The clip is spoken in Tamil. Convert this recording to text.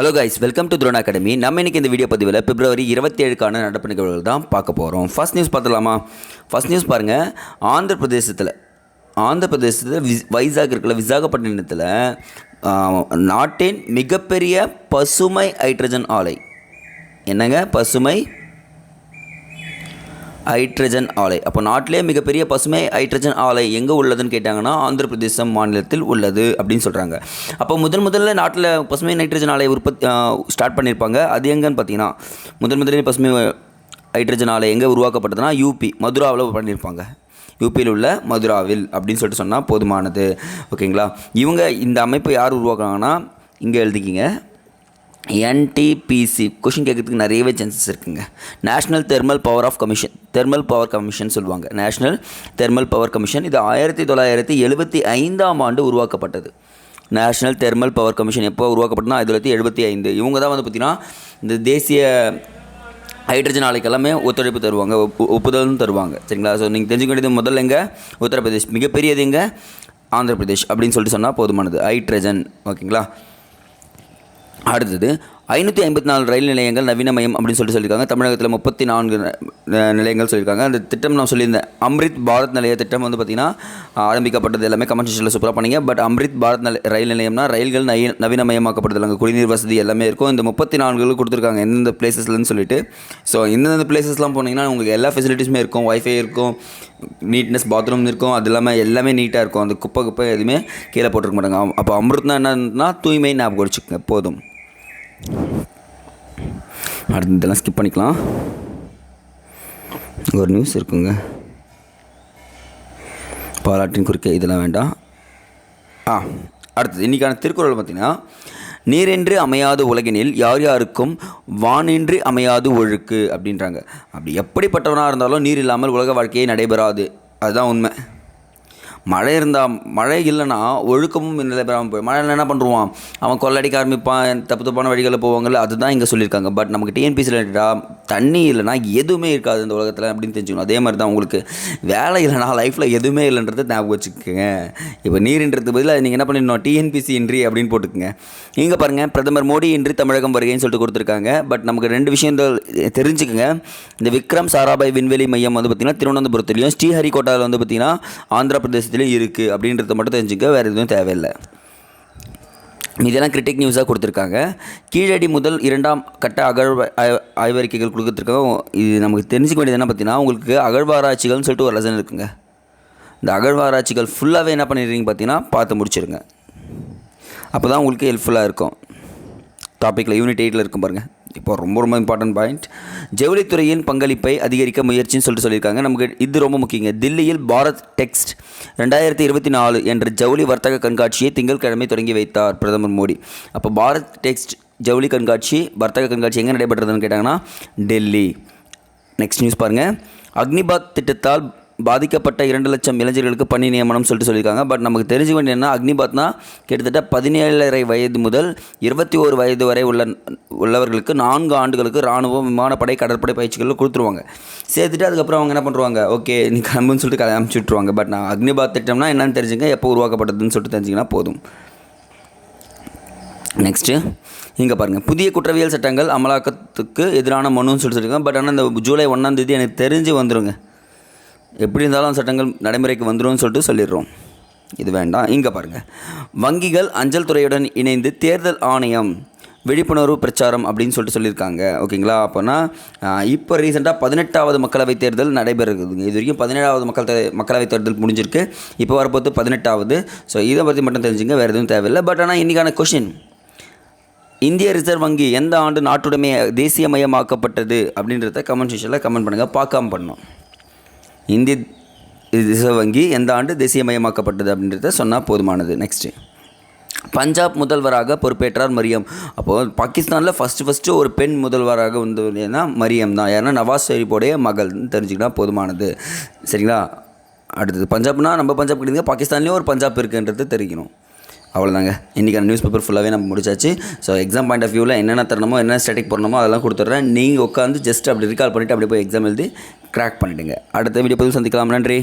Hello guys welcome to drone academy நம்ம இன்றைக்கி இந்த வீடியோ பதிவில் பிப்ரவரி இருபத்தி ஏழுக்கான நடப்பு நிகழ்வுகள் தான் பார்க்க போகிறோம் ஃபஸ்ட் நியூஸ் பார்த்துலாமா ஃபர்ஸ்ட் நியூஸ் பாருங்கள் ஆந்திர பிரதேசத்தில் ஆந்திர பிரதேசத்தில் விஸ் வைசாக் இருக்கல விசாகப்பட்டினத்தில் நாட்டின் மிகப்பெரிய பசுமை ஹைட்ரஜன் ஆலை. என்னங்க? பசுமை ஹைட்ரஜன் ஆலை. அப்போ நாட்டிலே மிகப்பெரிய பசுமை ஹைட்ரஜன் ஆலை எங்கே உள்ளதுன்னு கேட்டாங்கன்னா ஆந்திர பிரதேசம் மாநிலத்தில் உள்ளது அப்படின்னு சொல்கிறாங்க அப்போ முதன் முதல்ல நாட்டில் பசுமை நைட்ரஜன் ஆலை உற்பத்தி ஸ்டார்ட் பண்ணியிருப்பாங்க அது எங்கன்னு பார்த்தீங்கன்னா முதன் முதலில் பசுமை ஹைட்ரஜன் ஆலை எங்கே உருவாக்கப்பட்டதுன்னா யூபி மதுராவில் பண்ணியிருப்பாங்க யூபியில் உள்ள மதுராவில் அப்படின்னு சொல்லிட்டு சொன்னால் போதுமானது. ஓகேங்களா? இவங்க இந்த அமைப்பை யார் உருவாக்குறாங்கன்னா இங்கே எழுதிக்கிங்க. என்டிபிசி கொஷின் கேட்கறதுக்கு நிறையவே சான்சஸ் இருக்குங்க. National thermal power of commission thermal power commission சொல்லுவாங்க. நேஷ்னல் தெர்மல் பவர் கமிஷன் இது ஆயிரத்தி தொள்ளாயிரத்தி எழுபத்தி ஐந்தாம் ஆண்டு உருவாக்கப்பட்டது. நேஷ்னல் தெர்மல் பவர் கமிஷன் எப்போ உருவாக்கப்பட்டனா ஆயிரத்தி தொள்ளாயிரத்தி எழுபத்தி ஐந்து. இவங்க தான் வந்து பார்த்திங்கன்னா இந்த தேசிய ஹைட்ரஜன் ஆலைக்கெல்லாமே ஒத்துழைப்பு தருவாங்க ஒப்பு ஒப்புதலும் தருவாங்க. சரிங்களா? ஸோ நீங்கள் தெரிஞ்சுக்க வேண்டியது முதல்ல எங்கே? உத்தரப்பிரதேஷ். மிகப்பெரியது எங்கே? ஆந்திர பிரதேஷ் அப்படின்னு சொல்லிட்டு சொன்னால் போதுமானது. ஹைட்ரஜன் ஓகேங்களா அடுத்தது ஐநூற்றி ஐம்பத்தி நாலு ரயில் நிலையங்கள் நவீனமயம் அப்படின்னு சொல்லிட்டு சொல்லியிருக்காங்க. தமிழகத்தில் முப்பத்தி நான்கு ந- நிலையங்கள் சொல்லியிருக்காங்க. அந்த திட்டம் நான் சொல்லியிருந்தேன் அம்ரித் பாரத் நிலைய திட்டம் வந்து பார்த்திங்கன்னா ஆரம்பிக்கப்பட்டது எல்லாமே கமெண்ட் செக்ஷனில் சூப்பராக பண்ணிங்க. பட் அம்ரித் பாரத் நிலை ரயில் நிலையம்னா ரயில்கள் நை நவீனமயமாக்கப்படுது அங்கே குடிநீர் வசதி எல்லாமே இருக்கும். இந்த முப்பத்தி நான்கு கொடுத்துருக்காங்க எந்தெந்த பிளேசஸ்லன்னு சொல்லிட்டு. ஸோ எந்தெந்த பிளேசஸ்லாம் போனீங்கன்னா உங்களுக்கு எல்லா ஃபெசிலிட்டிஸுமே இருக்கும். ஒய்ஃபை இருக்கும். நீட்னஸ் பாத்ரூம் இருக்கும். அது இல்லாமல் எல்லாமே நீட்டாக இருக்கும். அந்த குப்பை குப்பை எதுவுமே கீழே போட்டிருக்க மாட்டாங்க. அப்போ அமிர்த்னா என்னன்னா தூய்மை ஞாபகம் வச்சுக்கோங்க. போதும். அடுத்து இதெல்லாம் ஸ்கிப் பண்ணிக்கலாம். ஒரு நியூஸ் இருக்குங்க. பாலாற்றின் குறுக்கே இதெல்லாம் வேண்டாம். ஆ அடுத்தது இன்றைக்கான திருக்குறள் பார்த்தீங்கன்னா நீரென்று அமையாது உலகினில் யார் யாருக்கும் வானின்றி அமையாது ஒழுக்கு அப்படின்றாங்க. அப்படி எப்படிப்பட்டவனாக இருந்தாலும் நீர் இல்லாமல் உலக வாழ்க்கையே நடைபெறாது. அதுதான் உண்மை. மழை இருந்தால் மழை இல்லைன்னா ஒழுக்கமும் நிலைபெறாமல் போய் மழை என்ன பண்ணுவான் அவன் கொள்ளடிக்க ஆரம்பிப்பான் தப்பு தப்பான வழிகளில் போவாங்கல்ல அதுதான் இங்கே சொல்லியிருக்காங்க. பட் நமக்கு டிஎன்பிசியில் தண்ணி இல்லைன்னா எதுவுமே இருக்காது இந்த உலகத்தில் அப்படின்னு தெரிஞ்சுக்கணும். அதே மாதிரி தான் உங்களுக்கு வேலை இல்லைனா லைஃப்பில் எதுவுமே இல்லைன்றதை ஞாபகம் வச்சுக்கோங்க. இப்போ நீரின்றது பதிலாக நீங்கள் என்ன பண்ணிடணும்? டிஎன்பிசி இன்றி அப்படின்னு போட்டுக்கோங்க. இங்கே பாருங்கள் பிரதமர் மோடி இன்றி தமிழகம் வருகைன்னு சொல்லிட்டு கொடுத்துருக்காங்க. பட் நமக்கு ரெண்டு விஷயம் தெரிஞ்சுக்கோங்க. இந்த விக்ரம் சாராபாய் விண்வெளி மையம் வந்து பார்த்திங்கன்னா திருவனந்தபுரத்துலேயும் ஸ்ரீஹரிகோட்டாவில் வந்து பார்த்திங்கன்னா ஆந்திர பிரதேசத்துலையும் இருக்குது அப்படின்றத மட்டும் தெரிஞ்சுக்க வேறு எதுவும் தேவையில்லை. இதெல்லாம் கிரிட்டிக் நியூஸாக கொடுத்துருக்காங்க. கீழடி முதல் இரண்டாம் கட்ட அகழ்வ ஆய்வறிக்கைகள் கொடுத்துருக்காங்க இது நமக்கு தெரிஞ்சுக்க வேண்டியது என்ன பார்த்தீங்கன்னா உங்களுக்கு அகழ்வாராய்ச்சிகள்னு சொல்லிட்டு ஒரு லெசன் இருக்குங்க. இந்த அகழ்வாராய்ச்சிகள் ஃபுல்லாகவே என்ன பண்ணிடுறீங்க பார்த்தீங்கன்னா பார்த்து முடிச்சிருங்க. அப்போ தான் உங்களுக்கு ஹெல்ப்ஃபுல்லாக இருக்கும். டாப்பிக்கில் யூனிட் எயிட்டில் இருக்கும் பாருங்கள் இப்போ ரொம்ப ரொம்ப இம்பார்ட்டன்ட் பாயிண்ட் ஜவுளித்துறையின் பங்களிப்பை அதிகரிக்க முயற்சின்னு சொல்லிட்டு சொல்லியிருக்காங்க. நமக்கு இது ரொம்ப முக்கியங்க. தில்லியில் பாரத் டெக்ஸ்ட் ரெண்டாயிரத்தி இருபத்தி நாலு என்ற ஜவுளி வர்த்தக கண்காட்சியை திங்கட்கிழமை தொடங்கி வைத்தார் பிரதமர் மோடி. அப்போ பாரத் டெக்ஸ்ட் ஜவுளி கண்காட்சி வர்த்தக கண்காட்சி எங்கே நடைபெற்றதுன்னு கேட்டாங்கன்னா டெல்லி நெக்ஸ்ட் நியூஸ் பாருங்கள் அக்னிபாத் திட்டத்தால் பாதிக்கப்பட்ட இரண்டு லட்சம் இளைஞர்களுக்கு பணி நியமனம் சொல்லிட்டு சொல்லியிருக்காங்க. பட் நமக்கு தெரிஞ்சு வேண்டிய என்ன அக்னிபாத்னா கிட்டத்தட்ட பதினேழரை வயது முதல் இருபத்தி ஒரு வயது வரை உள்ள உள்ளவர்களுக்கு நான்கு ஆண்டுகளுக்கு இராணுவம் விமானப்படை கடற்படை பயிற்சிகளில் கொடுத்துருவாங்க. சேர்த்துட்டு அதுக்கப்புறம் அவங்க என்ன பண்ணுவாங்க ஓகே நீ கிளம்புன்னு சொல்லிட்டு கிளம்பி அனுப்பிச்சி விட்ருவாங்க பட் நான் அக்னிபாத் திட்டம்னா என்னன்னு தெரிஞ்சுங்க எப்போ உருவாக்கப்பட்டதுன்னு சொல்லிட்டு தெரிஞ்சிங்கன்னா போதும். நெக்ஸ்ட்டு இங்கே பாருங்கள் புதிய குற்றவியல் சட்டங்கள் அமலாக்கத்துக்கு எதிரான மனுன்னு சொல்லிட்டு சொல்லியிருக்காங்க. பட் ஆனால் இந்த ஜூலை ஒன்றாம் தேதி எனக்கு தெரிஞ்சு வந்துருங்க. எப்படி இருந்தாலும் சட்டங்கள் நடைமுறைக்கு வந்துரும்னு சொல்லிட்டு சொல்லிடுறோம். இது வேண்டாம். இங்கே பாருங்கள் வங்கிகள் அஞ்சல் துறையுடன் இணைந்து தேர்தல் ஆணையம் விழிப்புணர்வு பிரச்சாரம் அப்படின்னு சொல்லிட்டு சொல்லியிருக்காங்க. ஓகேங்களா? அப்போனா இப்போ ரீசெண்டாக பதினெட்டாவது மக்களவைத் தேர்தல் நடைபெறுதுங்க இது வரைக்கும் பதினேழாவது மக்கள் தே- மக்களவைத் தேர்தல் முடிஞ்சிருக்கு. இப்போ வரப்போது பதினெட்டாவது. ஸோ இதை பற்றி மட்டும் தெரிஞ்சுங்க. வேறு எதுவும் தேவையில்லை. பட் ஆனால் இன்றைக்கான கொஷின் இந்திய ரிசர்வ் வங்கி எந்த ஆண்டு நாட்டுடைமை தேசியமயமாக்கப்பட்டது அப்படின்றத கமெண்ட் செக்ஷனில் கமெண்ட் பண்ணுங்கள் பார்க்காம பண்ணோம். இந்திய ரிசர்வ் வங்கி எந்த ஆண்டு தேசியமயமாக்கப்பட்டது அப்படின்றத சொன்னால் போதுமானது. நெக்ஸ்ட்டு பஞ்சாப் முதல்வராக பொறுப்பேற்றார் மரியம். அப்போது பாகிஸ்தானில் ஃபஸ்ட்டு ஃபஸ்ட்டு ஒரு பெண் முதல்வராக வந்ததுன்னா மரியம் தான். யாருன்னா நவாஸ் ஷெரீஃபோடைய மகள்னு தெரிஞ்சுக்கிட்டா போதுமானது. சரிங்களா? அடுத்தது பஞ்சாப்னா நம்ம பஞ்சாப் கிடையாது பாகிஸ்தான்லேயும் ஒரு பஞ்சாப் இருக்குன்றது தெரிவிக்கணும் அவ்வளோதாங்க இன்றைக்கான நியூஸ் பேப்பர் ஃபுல்லாகவே நம்ம முடிச்சாச்சு. ஸோ எக்ஸாம் பாயிண்ட் ஆஃப் வியூவில் என்னென்ன தரணுமோ என்ன ஸ்டாட்டிக் போடணுமோ அதெல்லாம் கொடுத்துட்றேன். நீங்கள் உட்காந்து ஜஸ்ட் அப்படி ரிகால் பண்ணிவிட்டு அப்படியே போய் எக்ஸாம் எழுதி கிராக் பண்ணிவிடுங்க அடுத்த வீடியோ பதிவு சந்திக்கலாம். நன்றி.